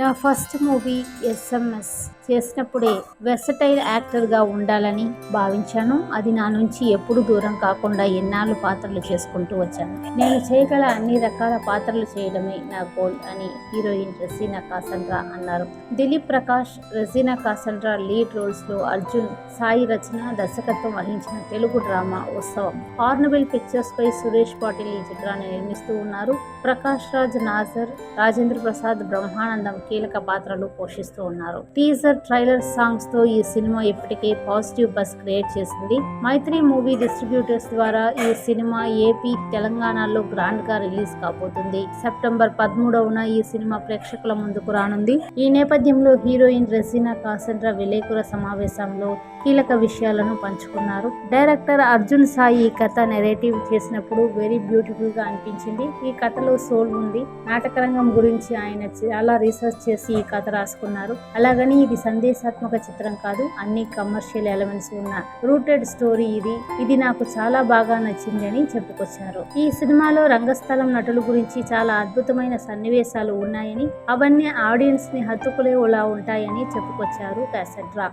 నా first movie SMS చేసినప్పుడే versatile యాక్టర్గా ఉండాలని భావించాను. అది నా నుంచి ఎప్పుడు దూరం కాకుండా ఎన్నాళ్ళు పాత్రలు చేసుకుంటూ వచ్చాను. నేను చేయగల అన్ని రకాల పాత్రలు చేయడమే నా గోల్ అని హీరోయిన్ రెసీనా కాసండ్రా అన్నారు. Dilip Prakash Regina Cassandra lead రోల్స్లో Arjun Sai రచన దర్శకత్వం వహించిన Telugu drama Utsavam. Hornbill pictures పై సురేష్ పాటిల్ ఈ చిత్రాన్ని నిర్మిస్తూ ఉన్నారు. ప్రకాష్ రాజ్ నాజర్ రాజేంద్ర ప్రసాద్ బ్రహ్మానందం కీలక పాత్రలు పోషిస్తూ ఉన్నారు. టీజర్ ట్రైలర్ సాంగ్స్తో ఈ సినిమా ఇప్పటికే పాజిటివ్ బస్ క్రియేట్ చేసింది. మైత్రి మూవీ డిస్ట్రిబ్యూటర్స్ ద్వారా ఈ సినిమా ఏపీ తెలంగాణలో గ్రాండ్గా రిలీజ్ కాబోతుంది. సెప్టెంబర్ పదమూడవన ఈ సినిమా ప్రేక్షకుల ముందుకు రానుంది. ఈ నేపథ్యంలో హీరోయిన్ రెసీనా కాసండ్రా విలేకరుల సమావేశంలో కీలక విషయాలను పంచుకున్నారు. డైరెక్టర్ అర్జున్ సాయి ఈ కథ నెరేటివ్ చేసినప్పుడు వెరీ బ్యూటిఫుల్గా అనిపించింది. ఈ కథలో సోల్ ఉంది. నాటకరంగం గురించి ఆయన చాలా రీసెర్చ్ చేసి ఈ కథ రాసుకున్నారు. అలాగని ఇది సందేశాత్మక చిత్రం కాదు అన్ని కమర్షియల్ ఎలిమెంట్స్ ఉన్న రూటెడ్ స్టోరీ ఇది. ఇది నాకు చాలా బాగా నచ్చింది అని చెప్పుకొచ్చారు. ఈ సినిమాలో రంగస్థలం నటుల గురించి చాలా అద్భుతమైన సన్నివేశాలు ఉన్నాయని అవన్నీ ఆడియన్స్ని హత్తుకులేలా ఉంటాయని చెప్పుకొచ్చారు కాసెడ్రా